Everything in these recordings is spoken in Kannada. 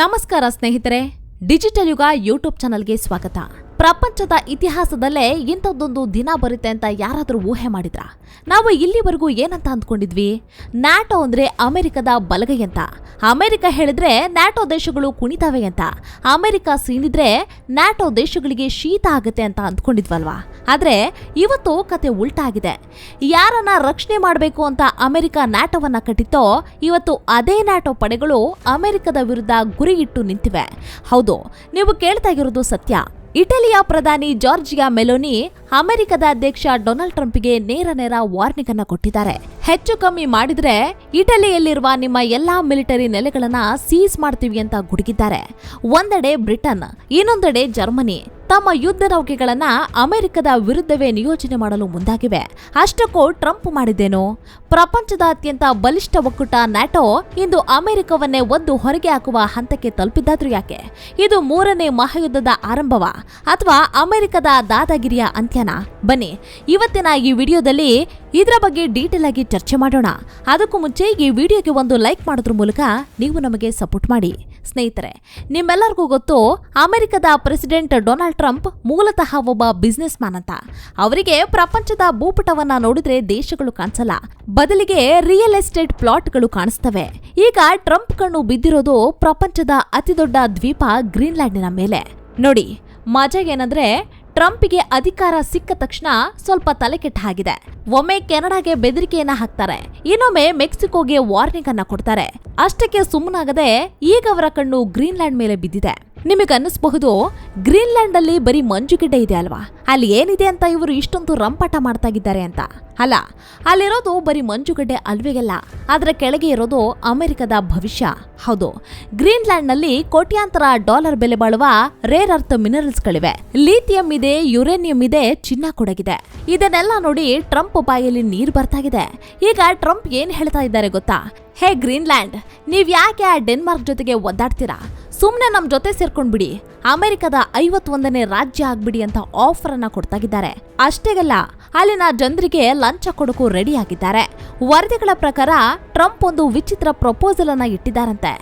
ನಮಸ್ಕಾರ ಸ್ನೇಹಿತರೆ ಡಿಜಿಟಲ್ ಯುಗ ಯೂಟ್ಯೂಬ್ ಚಾನಲ್ಗೆ ಸ್ವಾಗತ. ಪ್ರಪಂಚದ ಇತಿಹಾಸದಲ್ಲೇ ಇಂಥದ್ದೊಂದು ದಿನ ಬರುತ್ತೆ ಅಂತ ಯಾರಾದರೂ ಊಹೆ ಮಾಡಿದ್ರ? ನಾವು ಇಲ್ಲಿವರೆಗೂ ಏನಂತ ಅಂದ್ಕೊಂಡಿದ್ವಿ? ನ್ಯಾಟೋ ಅಂದರೆ ಅಮೆರಿಕದ ಬಲಗೈ ಅಂತ. ಅಮೆರಿಕ ಹೇಳಿದ್ರೆ ನ್ಯಾಟೋ ದೇಶಗಳು ಕುಣಿತವೆ ಅಂತ. ಅಮೆರಿಕ ಸೀನಿದ್ರೆ ನ್ಯಾಟೋ ದೇಶಗಳಿಗೆ ಶೀತ ಆಗುತ್ತೆ ಅಂತ ಅಂದ್ಕೊಂಡಿದ್ವಲ್ವಾ? ಆದರೆ ಇವತ್ತು ಕತೆ ಉಲ್ಟಾಗಿದೆ ಯಾರನ್ನ ರಕ್ಷಣೆ ಮಾಡಬೇಕು ಅಂತ ಅಮೆರಿಕ ನ್ಯಾಟೋವನ್ನು ಕಟ್ಟಿತ್ತೋ, ಇವತ್ತು ಅದೇ ನ್ಯಾಟೋ ಪಡೆಗಳು ಅಮೆರಿಕದ ವಿರುದ್ಧ ಗುರಿಯಿಟ್ಟು ನಿಂತಿವೆ. ಹೌದು, ನೀವು ಕೇಳ್ತಾ ಇರೋದು ಸತ್ಯ. ಇಟಲಿಯ ಪ್ರಧಾನಿ ಜಾರ್ಜಿಯಾ ಮೆಲೋನಿ ಅಮೆರಿಕದ ಅಧ್ಯಕ್ಷ ಡೊನಾಲ್ಡ್ ಟ್ರಂಪ್ಗೆ ನೇರ ನೇರ ವಾರ್ನಿಂಗ್ ಅನ್ನ ಕೊಟ್ಟಿದ್ದಾರೆ. ಹೆಚ್ಚು ಕಮ್ಮಿ ಮಾಡಿದ್ರೆ ಇಟಲಿಯಲ್ಲಿರುವ ನಿಮ್ಮ ಎಲ್ಲಾ ಮಿಲಿಟರಿ ನೆಲೆಗಳನ್ನ ಸೀಸ್ ಮಾಡ್ತೀವಿ ಅಂತ ಗುಡುಗಿದ್ದಾರೆ. ಒಂದೆಡೆ ಬ್ರಿಟನ್, ಇನ್ನೊಂದೆಡೆ ಜರ್ಮನಿ. ತಮ್ಮ ಯುದ್ಧ ನೌಕೆಗಳನ್ನ ಅಮೆರಿಕದ ವಿರುದ್ಧವೇ ನಿಯೋಜನೆ ಮಾಡಲು ಮುಂದಾಗಿವೆ. ಅಷ್ಟಕ್ಕೂ ಟ್ರಂಪ್ ಮಾಡಿದ್ದೇನು? ಪ್ರಪಂಚದ ಅತ್ಯಂತ ಬಲಿಷ್ಠ ಒಕ್ಕೂಟ ನ್ಯಾಟೋ ಇಂದು ಅಮೆರಿಕವನ್ನೇ ಒದ್ದು ಹೊರಗೆ ಹಾಕುವ ಹಂತಕ್ಕೆ ತಲುಪಿದ್ದಾದ್ರೂ ಯಾಕೆ? ಇದು ಮೂರನೇ ಮಹಾಯುದ್ಧದ ಆರಂಭವ ಅಥವಾ ಅಮೆರಿಕದ ದಾದಾಗಿರಿಯ ಅಂತ್ಯನ? ಬನ್ನಿ, ಇವತ್ತಿನ ಈ ವಿಡಿಯೋದಲ್ಲಿ ಇದರ ಬಗ್ಗೆ ಡೀಟೇಲ್ ಆಗಿ ಚರ್ಚೆ ಮಾಡೋಣ. ಅದಕ್ಕೂ ಮುಂಚೆ ಈ ವಿಡಿಯೋಗೆ ಒಂದು ಲೈಕ್ ಮಾಡೋದ್ರ ಮೂಲಕ ನೀವು ನಮಗೆ ಸಪೋರ್ಟ್ ಮಾಡಿ. ಸ್ನೇಹಿತರೆ, ನಿಮ್ಮೆಲ್ಲರಿಗೂ ಗೊತ್ತು, ಅಮೆರಿಕದ ಪ್ರೆಸಿಡೆಂಟ್ ಡೊನಾಲ್ಡ್ ಟ್ರಂಪ್ ಮೂಲತಃ ಒಬ್ಬ ಬಿಸ್ನೆಸ್ ಮ್ಯಾನ್ ಅಂತ. ಅವರಿಗೆ ಪ್ರಪಂಚದ ಭೂಪಟವನ್ನ ನೋಡಿದ್ರೆ ದೇಶಗಳು ಕಾಣಿಸಲ್ಲ. ಬದಲಿಗೆ ರಿಯಲ್ ಎಸ್ಟೇಟ್ ಪ್ಲಾಟ್ಗಳು ಕಾಣಿಸ್ತವೆ. ಈಗ ಟ್ರಂಪ್ ಕಣ್ಣು ಬಿದ್ದಿರೋದು ಪ್ರಪಂಚದ ಅತಿದೊಡ್ಡ ದ್ವೀಪ ಗ್ರೀನ್ಲ್ಯಾಂಡಿನ ಮೇಲೆ. ನೋಡಿ ಮಜಾ ಏನಂದ್ರೆ ಟ್ರಂಪ್ಗೆ ಅಧಿಕಾರ ಸಿಕ್ಕ ತಕ್ಷಣ ಸ್ವಲ್ಪ ತಲೆ ಕೆಟ್ಟ ಹಾಗಿದೆ ಒಮ್ಮೆ ಕೆನಡಾಗೆ ಬೆದರಿಕೆಯನ್ನ ಹಾಕ್ತಾರೆ. ಇನ್ನೊಮ್ಮೆ ಮೆಕ್ಸಿಕೋಗೆ ವಾರ್ನಿಂಗ್ ಅನ್ನ ಕೊಡ್ತಾರೆ. ಅಷ್ಟಕ್ಕೆ ಸುಮ್ಮನಾಗದೆ ಈಗ ಅವರ ಕಣ್ಣು ಗ್ರೀನ್ಲ್ಯಾಂಡ್ ಮೇಲೆ ಬಿದ್ದಿದೆ. ನಿಮಗೆ ಅನ್ನಿಸ್ಬಹುದು? ಗ್ರೀನ್ಲ್ಯಾಂಡ್ ಅಲ್ಲಿ ಬರೀ ಮಂಜುಗಿಡ್ಡೆ ಇದೆ ಅಲ್ವಾ? ಅಲ್ಲಿ ಏನಿದೆ ಅಂತ ಇವರು ಇಷ್ಟೊಂದು ರಂಪಾಟ ಮಾಡ್ತಾ ಅಂತ. ಅಲ್ಲ, ಅಲ್ಲಿರೋದು ಬರೀ ಮಂಜುಗಡ್ಡೆ ಅಲ್ವಿಗೆಲ್ಲ ಅದರ ಕೆಳಗೆ ಇರೋದು ಅಮೆರಿಕದ ಭವಿಷ್ಯ. ಹೌದು ಗ್ರೀನ್ಲ್ಯಾಂಡ್ನಲ್ಲಿ ಕೋಟ್ಯಾಂತರ ಡಾಲರ್ ಬೆಲೆ ಬಾಳುವ ರೇರ್ ಅರ್ತ್ ಮಿನರಲ್ಸ್ಗಳಿವೆ. ಲೀಥಿಯಂ ಇದೆ, ಯುರೇನಿಯಂ ಇದೆ, ಚಿನ್ನ ಕೊಡಗಿದೆ. ಇದನ್ನೆಲ್ಲ ನೋಡಿ ಟ್ರಂಪ್ ಬಾಯಲ್ಲಿ ನೀರು ಬರ್ತಾಗಿದೆ. ಈಗ ಟ್ರಂಪ್ ಏನ್ ಹೇಳ್ತಾ ಇದ್ದಾರೆ ಗೊತ್ತಾ? ಹೇ ಗ್ರೀನ್ಲ್ಯಾಂಡ್ ನೀವ್ ಯಾಕೆ ಆ ಡೆನ್ಮಾರ್ಕ್ ಜೊತೆಗೆ ಒದ್ದಾಡ್ತೀರಾ? ಸುಮ್ಮನೆ ನಮ್ಮ ಜೊತೆ ಸೇರ್ಕೊಂಡ್ಬಿಡಿ. ಅಮೆರಿಕದ ಐವತ್ತೊಂದನೇ ರಾಜ್ಯ ಆಗ್ಬಿಡಿ ಅಂತ ಆಫರ್ ಅನ್ನ ಕೊಡ್ತಾಗಿದ್ದಾರೆ. ಅಷ್ಟೇಗಲ್ಲ, ಅಲ್ಲಿನ ಜನರಿಗೆ ಲಂಚ ಕೊಡೋಕು ರೆಡಿ ಆಗಿದ್ದಾರೆ ವರದಿಗಳ ಪ್ರಕಾರ ಟ್ರಂಪ್ ಒಂದು ವಿಚಿತ್ರ ಪ್ರಪೋಸಲ್ ಅನ್ನ ಇಟ್ಟಿದ್ದಾರಂತೆ.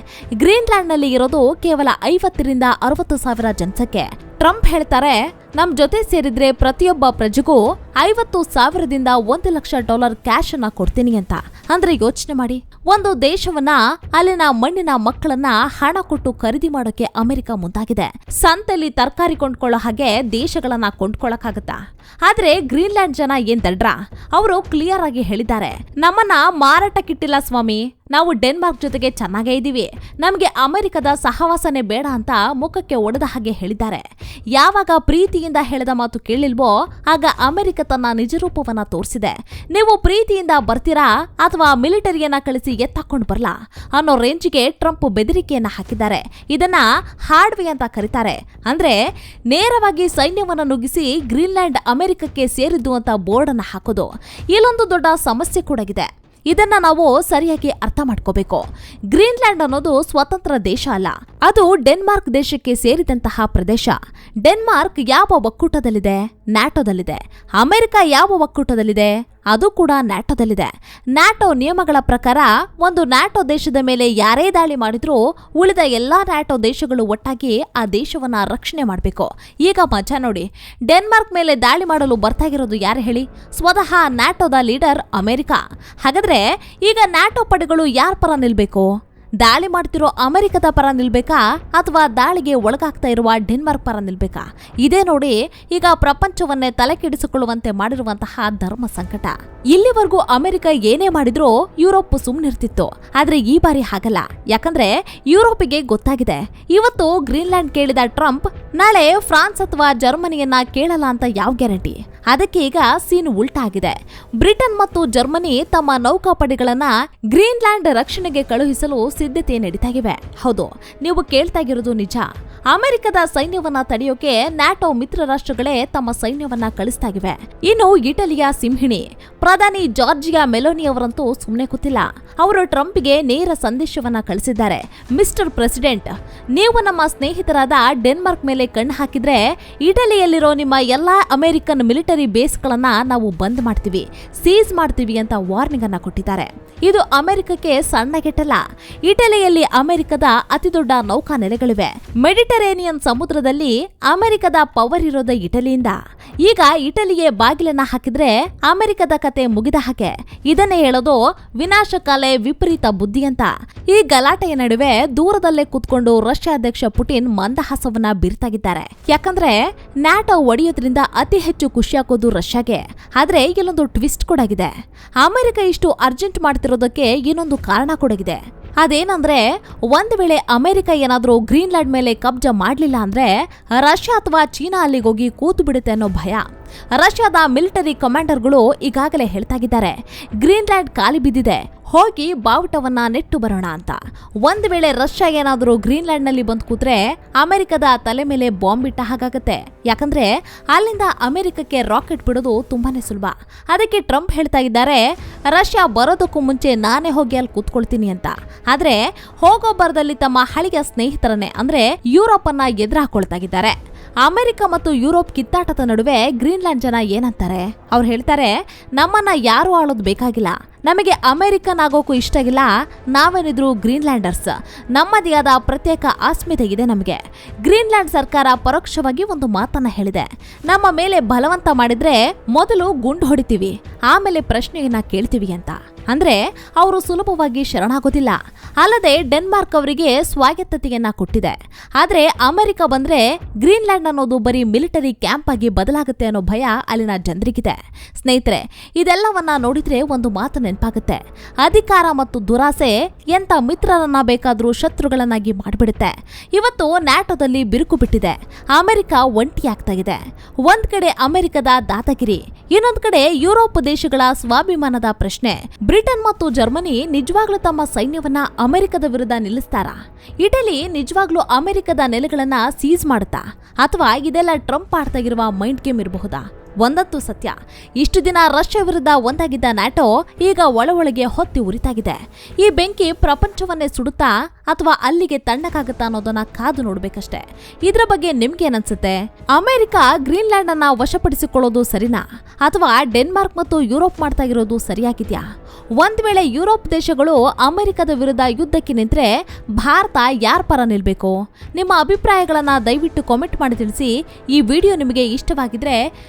ಗ್ರೀನ್ಲ್ಯಾಂಡ್ನಲ್ಲಿ ಇರೋದು ಕೇವಲ ಐವತ್ತರಿಂದ ಅರವತ್ತು ಸಾವಿರ ಜನಸಂಖ್ಯೆ ಟ್ರಂಪ್ ಹೇಳ್ತಾರೆ, ನಮ್ ಜೊತೆ ಸೇರಿದ್ರೆ ಪ್ರತಿಯೊಬ್ಬ ಪ್ರಜೆಗೂ ಐವತ್ತು ಸಾವಿರದಿಂದ ಒಂದು ಲಕ್ಷ ಡಾಲರ್ ಕ್ಯಾಶ್ ಅನ್ನ ಕೊಡ್ತೀನಿ ಅಂತ. ಅಂದ್ರೆ ಯೋಚನೆ ಮಾಡಿ. ಒಂದು ದೇಶವನ್ನ, ಅಲ್ಲಿನ ಮಣ್ಣಿನ ಮಕ್ಕಳನ್ನ ಹಣ ಕೊಟ್ಟು ಖರೀದಿ ಮಾಡೋಕೆ ಅಮೆರಿಕ ಮುಂದಾಗಿದೆ. ಸಂತೆಯಲ್ಲಿ ತರಕಾರಿ ಕೊಂಡ್ಕೊಳ್ಳೋ ಹಾಗೆ ದೇಶಗಳನ್ನ ಕೊಂಡ್ಕೊಳ್ಳಕ್ಕಾಗತ್ತಾ ಆದ್ರೆ ಗ್ರೀನ್ಲ್ಯಾಂಡ್ ಜನ ಏನ್ ದಡ್ರ? ಅವರು ಕ್ಲಿಯರ್ ಆಗಿ ಹೇಳಿದ್ದಾರೆ. ನಮ್ಮನ್ನ ಮಾರಾಟಕ್ಕಿಟ್ಟಿಲ್ಲ ಸ್ವಾಮಿ. ನಾವು ಡೆನ್ಮಾರ್ಕ್ ಜೊತೆಗೆ ಚೆನ್ನಾಗೇ ಇದ್ದೀವಿ ನಮಗೆ ಅಮೆರಿಕದ ಸಹವಾಸನೆ ಬೇಡ ಅಂತ ಮುಖಕ್ಕೆ ಒಡೆದ ಹಾಗೆ ಹೇಳಿದ್ದಾರೆ. ಯಾವಾಗ ಪ್ರೀತಿಯಿಂದ ಹೇಳಿದ ಮಾತು ಕೇಳಿಲ್ವೋ, ಆಗ ಅಮೆರಿಕ ತನ್ನ ನಿಜರೂಪವನ್ನ ತೋರಿಸಿದೆ. ನೀವು ಪ್ರೀತಿಯಿಂದ ಬರ್ತೀರಾ ಅಥವಾ ಮಿಲಿಟರಿಯನ್ನ ಕಳಿಸಿ ಎತ್ತಾಕೊಂಡು ಬರಲಾ? ಅನ್ನೋ ರೇಂಜ್ಗೆ ಟ್ರಂಪ್ ಬೆದರಿಕೆಯನ್ನ ಹಾಕಿದ್ದಾರೆ. ಇದನ್ನ ಹಾರ್ಡ್ವೇ ಅಂತ ಕರೀತಾರೆ. ಅಂದ್ರೆ ನೇರವಾಗಿ ಸೈನ್ಯವನ್ನ ನುಗ್ಗಿಸಿ ಗ್ರೀನ್ಲ್ಯಾಂಡ್ ಅಮೆರಿಕಕ್ಕೆ ಸೇರಿದ್ದು ಅಂತ ಬೋರ್ಡ್ ಅನ್ನ ಹಾಕೋದು. ಇಲ್ಲೊಂದು ದೊಡ್ಡ ಸಮಸ್ಯೆ ಕೂಡ ಇದೆ. ಇದನ್ನ ನಾವು ಸರಿಯಾಗಿ ಅರ್ಥ ಮಾಡ್ಕೋಬೇಕು. ಗ್ರೀನ್ಲ್ಯಾಂಡ್ ಅನ್ನೋದು ಸ್ವತಂತ್ರ ದೇಶ ಅಲ್ಲ. ಅದು ಡೆನ್ಮಾರ್ಕ್ ದೇಶಕ್ಕೆ ಸೇರಿದಂತಹ ಪ್ರದೇಶ. ಡೆನ್ಮಾರ್ಕ್ ಯಾವ ಒಕ್ಕೂಟದಲ್ಲಿದೆ? ನ್ಯಾಟೋದಲ್ಲಿದೆ. ಅಮೆರಿಕ ಯಾವ ಒಕ್ಕೂಟದಲ್ಲಿದೆ? ಅದು ಕೂಡ ನ್ಯಾಟೋದಲ್ಲಿದೆ. ನ್ಯಾಟೋ ನಿಯಮಗಳ ಪ್ರಕಾರ ಒಂದು ನ್ಯಾಟೋ ದೇಶದ ಮೇಲೆ ಯಾರೇ ದಾಳಿ ಮಾಡಿದ್ರೂ ಉಳಿದ ಎಲ್ಲಾ ನ್ಯಾಟೋ ದೇಶಗಳು ಒಟ್ಟಾಗಿ ಆ ದೇಶವನ್ನ ರಕ್ಷಣೆ ಮಾಡಬೇಕು. ಈಗ ಮಜಾ ನೋಡಿ. ಡೆನ್ಮಾರ್ಕ್ ಮೇಲೆ ದಾಳಿ ಮಾಡಲು ಬರ್ತಾಗಿರೋದು ಯಾರು ಹೇಳಿ? ಸ್ವತಃ ನ್ಯಾಟೋದ ಲೀಡರ್ ಅಮೆರಿಕ. ಹಾಗಾದ್ರೆ ಈಗ ನ್ಯಾಟೋ ಪಡೆಗಳು ಯಾರ ಪರ ನಿಲ್ಬೇಕು? ದಾಳಿ ಮಾಡ್ತಿರೋ ಅಮೆರಿಕದ ಪರ ನಿಲ್ಬೇಕಾ ಅಥವಾ ದಾಳಿಗೆ ಒಳಗಾಗ್ತಾ ಇರುವ ಡೆನ್ಮಾರ್ಕ್ ಪರ ನಿಲ್ಬೇಕಾ? ಇದೇ ನೋಡಿ ಈಗ ಪ್ರಪಂಚವನ್ನೇ ತಲೆಕೆಡಿಸಿಕೊಳ್ಳುವಂತೆ ಮಾಡಿರುವಂತಹ ಧರ್ಮ ಸಂಕಟ. ಇಲ್ಲಿವರೆಗೂ ಅಮೆರಿಕ ಏನೇ ಮಾಡಿದ್ರೂ ಯುರೋಪ್ ಸುಮ್ಮನಿರ್ತಿತ್ತು ಆದ್ರೆ ಈ ಬಾರಿ ಹಾಗಲ್ಲ. ಯಾಕಂದ್ರೆ ಯುರೋಪಿಗೆ ಗೊತ್ತಾಗಿದೆ. ಇವತ್ತು ಗ್ರೀನ್ಲ್ಯಾಂಡ್ ಕೇಳಿದ ಟ್ರಂಪ್, ನಾಳೆ ಫ್ರಾನ್ಸ್ ಅಥವಾ ಜರ್ಮನಿಯನ್ನ ಕೇಳಲ್ಲ ಅಂತ ಯಾವ ಗ್ಯಾರಂಟಿ? ಅದಕ್ಕೆ ಈಗ ಸೀನ್ ಉಲ್ಟಾ ಆಗಿದೆ ಬ್ರಿಟನ್ ಮತ್ತು ಜರ್ಮನಿ ತಮ್ಮ ನೌಕಾಪಡೆಗಳನ್ನ ಗ್ರೀನ್ಲ್ಯಾಂಡ್ ರಕ್ಷಣೆಗೆ ಕಳುಹಿಸಲು ಸಿದ್ಧತೆ ನಡೀತಾಗಿವೆ. ಹೌದು, ನೀವು ಕೇಳ್ತಾ ಇರೋದು ನಿಜ. ಅಮೆರಿಕದ ಸೈನ್ಯವನ್ನ ತಡೆಯೋಕೆ ನ್ಯಾಟೋ ಮಿತ್ರ ರಾಷ್ಟ್ರಗಳೇ ತಮ್ಮ ಸೈನ್ಯವನ್ನ ಕಳಿಸ್ತಾಗಿವೆ. ಇನ್ನು ಇಟಲಿಯ ಸಿಂಹಿಣಿ, ಪ್ರಧಾನಿ ಜಾರ್ಜಿಯಾ ಮೆಲೋನಿ ಅವರಂತೂ ಸುಮ್ಮನೆ ಕೂತಿಲ್ಲ. ಅವರು ಟ್ರಂಪ್ಗೆ ನೇರ ಸಂದೇಶವನ್ನ ಕಳಿಸಿದ್ದಾರೆ. ಮಿಸ್ಟರ್ ಪ್ರೆಸಿಡೆಂಟ್, ನೀವು ನಮ್ಮ ಸ್ನೇಹಿತರಾದ ಡೆನ್ಮಾರ್ಕ್ ಮೇಲೆ ಕಣ್ಣು ಹಾಕಿದ್ರೆ ಇಟಲಿಯಲ್ಲಿರೋ ನಿಮ್ಮ ಎಲ್ಲಾ ಅಮೆರಿಕನ್ ಮಿಲಿಟರಿ ಬೇಸ್ಗಳನ್ನ ನಾವು ಬಂದ್ ಮಾಡ್ತೀವಿ, ಸೀಸ್ ಮಾಡ್ತೀವಿ ಅಂತ ವಾರ್ನಿಂಗ್ ಅನ್ನು ಕೊಟ್ಟಿದ್ದಾರೆ. ಇದು ಅಮೆರಿಕಕ್ಕೆ ಸಣ್ಣ ಗೆಟ್ಟಲ್ಲ, ಇಟಲಿಯಲ್ಲಿ ಅಮೆರಿಕದ ಅತಿದೊಡ್ಡ ನೌಕಾ ನೆಲೆಗಳಿವೆ ಮೆಡಿಟರೇನಿಯನ್ ಸಮುದ್ರದಲ್ಲಿ ಅಮೆರಿಕದ ಪವರ್ ಇರೋದ ಇಟಲಿಯಿಂದ. ಈಗ ಇಟಲಿಗೆ ಬಾಗಿಲನ್ನ ಹಾಕಿದ್ರೆ ಅಮೆರಿಕದ ಕತೆ ಮುಗಿದ ಹಾಗೆ. ಇದನ್ನೇ ಹೇಳೋದು ವಿನಾಶಕಾಲೆ ವಿಪರೀತ ಬುದ್ಧಿ ಅಂತ. ಈ ಗಲಾಟೆಯ ನಡುವೆ ದೂರದಲ್ಲೇ ಕೂತ್ಕೊಂಡು ರಷ್ಯಾ ಅಧ್ಯಕ್ಷ ಪುಟಿನ್ ಮಂದಹಾಸವನ್ನ ಬೀರ್ತಾಗಿದ್ದಾರೆ. ಯಾಕಂದ್ರೆ ನ್ಯಾಟೋ ಒಡೆಯೋದ್ರಿಂದ ಅತಿ ಹೆಚ್ಚು ಖುಷಿಯಾಗೋದು ರಷ್ಯಾಗೆ. ಆದ್ರೆ ಇಲ್ಲೊಂದು ಟ್ವಿಸ್ಟ್ ಕೂಡ ಇದೆ ಅಮೆರಿಕ ಇಷ್ಟು ಅರ್ಜೆಂಟ್ ಮಾಡ್ತಿರೋದಕ್ಕೆ ಇನ್ನೊಂದು ಕಾರಣ ಕೂಡ ಇದೆ ಅದೇನಂದ್ರೆ, ಒಂದು ವೇಳೆ ಅಮೆರಿಕ ಏನಾದರೂ ಗ್ರೀನ್ಲ್ಯಾಂಡ್ ಮೇಲೆ ಕಬ್ಜ ಮಾಡಲಿಲ್ಲ ಅಂದ್ರೆ ರಷ್ಯಾ ಅಥವಾ ಚೀನಾ ಅಲ್ಲಿಗೋಗಿ ಕೂತು ಬಿಡುತ್ತೆ ಅನ್ನೋ ಭಯ. ರಷ್ಯಾದ ಮಿಲಿಟರಿ ಕಮಾಂಡರ್ಗಳು ಈಗಾಗಲೇ ಹೇಳ್ತಾಗಿದ್ದಾರೆ, ಗ್ರೀನ್ಲ್ಯಾಂಡ್ ಖಾಲಿ ಬಿದ್ದಿದೆ, ಹೋಗಿ ಬಾವುಟವನ್ನ ನೆಟ್ಟು ಬರೋಣ ಅಂತ. ಒಂದು ವೇಳೆ ರಷ್ಯಾ ಏನಾದರೂ ಗ್ರೀನ್ಲ್ಯಾಂಡ್ನಲ್ಲಿ ಬಂದು ಕೂತ್ರೆ ಅಮೆರಿಕದ ತಲೆ ಮೇಲೆ ಬಾಂಬ್ ಇಟ್ಟ ಹಾಗಾಗತ್ತೆ. ಯಾಕಂದ್ರೆ ಅಲ್ಲಿಂದ ಅಮೆರಿಕಕ್ಕೆ ರಾಕೆಟ್ ಬಿಡೋದು ತುಂಬಾನೇ ಸುಲಭ. ಅದಕ್ಕೆ ಟ್ರಂಪ್ ಹೇಳ್ತಾ ಇದ್ದಾರೆ, ರಷ್ಯಾ ಬರೋದಕ್ಕೂ ಮುಂಚೆ ನಾನೇ ಹೋಗಿ ಅಲ್ಲಿ ಕೂತ್ಕೊಳ್ತೀನಿ ಅಂತ. ಆದ್ರೆ ಹೋಗೋ ಬರದಲ್ಲಿ ತಮ್ಮ ಹಳಿಯ ಸ್ನೇಹಿತರನ್ನೇ, ಅಂದ್ರೆ ಯುರೋಪ್ ಅನ್ನ ಎದುರು ಹಾಕೊಳ್ತಾ ಇದ್ದಾರೆ. ಅಮೆರಿಕ ಮತ್ತು ಯುರೋಪ್ ಕಿತ್ತಾಟದ ನಡುವೆ ಗ್ರೀನ್ಲ್ಯಾಂಡ್ ಜನ ಏನಂತಾರೆ? ಅವ್ರು ಹೇಳ್ತಾರೆ, ನಮ್ಮನ್ನ ಯಾರು ಆಳೋದು ಬೇಕಾಗಿಲ್ಲ. ನಮಗೆ ಅಮೆರಿಕನ್ ಆಗೋಕ್ಕೂ ಇಷ್ಟ ಇಲ್ಲ. ನಾವೇನಿದ್ರು ಗ್ರೀನ್ಲ್ಯಾಂಡರ್ಸ್. ನಮ್ಮದೇ ಆದ ಪ್ರತ್ಯೇಕ ಅಸ್ಮಿತೆ ಇದೆ ನಮಗೆ. ಗ್ರೀನ್ಲ್ಯಾಂಡ್ ಸರ್ಕಾರ ಪರೋಕ್ಷವಾಗಿ ಒಂದು ಮಾತನ್ನ ಹೇಳಿದೆ. ನಮ್ಮ ಮೇಲೆ ಬಲವಂತ ಮಾಡಿದ್ರೆ ಮೊದಲು ಗುಂಡು ಹೊಡಿತೀವಿ. ಆಮೇಲೆ ಪ್ರಶ್ನೆಯನ್ನ ಕೇಳ್ತೀವಿ ಅಂತ. ಅಂದ್ರೆ ಅವರು ಸುಲಭವಾಗಿ ಶರಣಾಗೋದಿಲ್ಲ. ಅಲ್ಲದೆ ಡೆನ್ಮಾರ್ಕ್ ಅವರಿಗೆ ಸ್ವಾಯತ್ತತೆಯನ್ನ ಕೊಟ್ಟಿದೆ. ಆದ್ರೆ ಅಮೆರಿಕ ಬಂದ್ರೆ ಗ್ರೀನ್ಲ್ಯಾಂಡ್ ಅನ್ನೋದು ಬರೀ ಮಿಲಿಟರಿ ಕ್ಯಾಂಪ್ ಆಗಿ ಬದಲಾಗುತ್ತೆ ಅನ್ನೋ ಭಯ ಅಲ್ಲಿನ ಜನರಿಗಿದೆ. ಸ್ನೇಹಿತರೆ, ಇದೆಲ್ಲವನ್ನ ನೋಡಿದ್ರೆ ಒಂದು ಮಾತು ನೆನಪಾಗುತ್ತೆ. ಅಧಿಕಾರ ಮತ್ತು ದುರಾಸೆ ಎಂತ ಮಿತ್ರರನ್ನ ಬೇಕಾದರೂ ಶತ್ರುಗಳನ್ನಾಗಿ ಮಾಡಿಬಿಡುತ್ತೆ. ಇವತ್ತು ನ್ಯಾಟೋದಲ್ಲಿ ಬಿರುಕು ಬಿಟ್ಟಿದೆ. ಅಮೆರಿಕ ಒಂಟಿಯಾಗ್ತಾ ಇದೆ. ಒಂದ್ ಕಡೆ ಅಮೆರಿಕದ ದಾತಗಿರಿ, ಇನ್ನೊಂದ್ ಕಡೆ ಯುರೋಪ್ ದೇಶಗಳ ಸ್ವಾಭಿಮಾನದ ಪ್ರಶ್ನೆ. ಬ್ರಿಟನ್ ಮತ್ತು ಜರ್ಮನಿ ನಿಜವಾಗ್ಲೂ ತಮ್ಮ ಸೈನ್ಯವನ್ನ ಅಮೆರಿಕದ ವಿರುದ್ಧ ನಿಲ್ಲಿಸ್ತಾರಾ? ಇಟಲಿ ನಿಜವಾಗ್ಲೂ ಅಮೆರಿಕದ ನೆಲೆಗಳನ್ನ ಸೀಸ್ ಮಾಡುತ್ತಾ? ಅಥವಾ ಇದೆಲ್ಲ ಟ್ರಂಪ್ ಆಡ್ತಾ ಇರುವ ಮೈಂಡ್ ಗೇಮ್ ಇರಬಹುದಾ? ಒಂದಂತೂ ಸತ್ಯ. ಇಷ್ಟು ದಿನ ರಷ್ಯಾ ವಿರುದ್ಧ ಒಂದಾಗಿದ್ದ ನ್ಯಾಟೋ ಈಗ ಒಳ ಒಳಗೆ ಹೊತ್ತಿ ಉರಿತಾಗಿದೆ. ಈ ಬೆಂಕಿ ಪ್ರಪಂಚವನ್ನೇ ಸುಡುತ್ತಾ ಅಥವಾ ಅಲ್ಲಿಗೆ ತಣ್ಣಕ್ಕಾಗುತ್ತಾ ಅನ್ನೋದನ್ನ ಕಾದು ನೋಡ್ಬೇಕಷ್ಟೆ. ಇದ್ರ ಬಗ್ಗೆ ನಿಮ್ಗೇನನ್ಸುತ್ತೆ ಅಮೆರಿಕ ಗ್ರೀನ್ಲ್ಯಾಂಡ್ ಅನ್ನ ವಶಪಡಿಸಿಕೊಳ್ಳೋದು ಸರಿನಾ? ಅಥವಾ ಡೆನ್ಮಾರ್ಕ್ ಮತ್ತು ಯುರೋಪ್ ಮಾಡ್ತಾ ಇರೋದು ಸರಿಯಾಗಿದ್ಯಾ? ಒಂದ್ ವೇಳೆ ಯುರೋಪ್ ದೇಶಗಳು ಅಮೆರಿಕದ ವಿರುದ್ಧ ಯುದ್ಧಕ್ಕೆ ನಿಂತ್ರೆ ಭಾರತ ಯಾರ ಪರ ನಿಲ್ಬೇಕು? ನಿಮ್ಮ ಅಭಿಪ್ರಾಯಗಳನ್ನ ದಯವಿಟ್ಟು ಕಾಮೆಂಟ್ ಮಾಡಿ ತಿಳಿಸಿ. ಈ ವಿಡಿಯೋ ನಿಮಗೆ ಇಷ್ಟವಾಗಿದ್ರೆ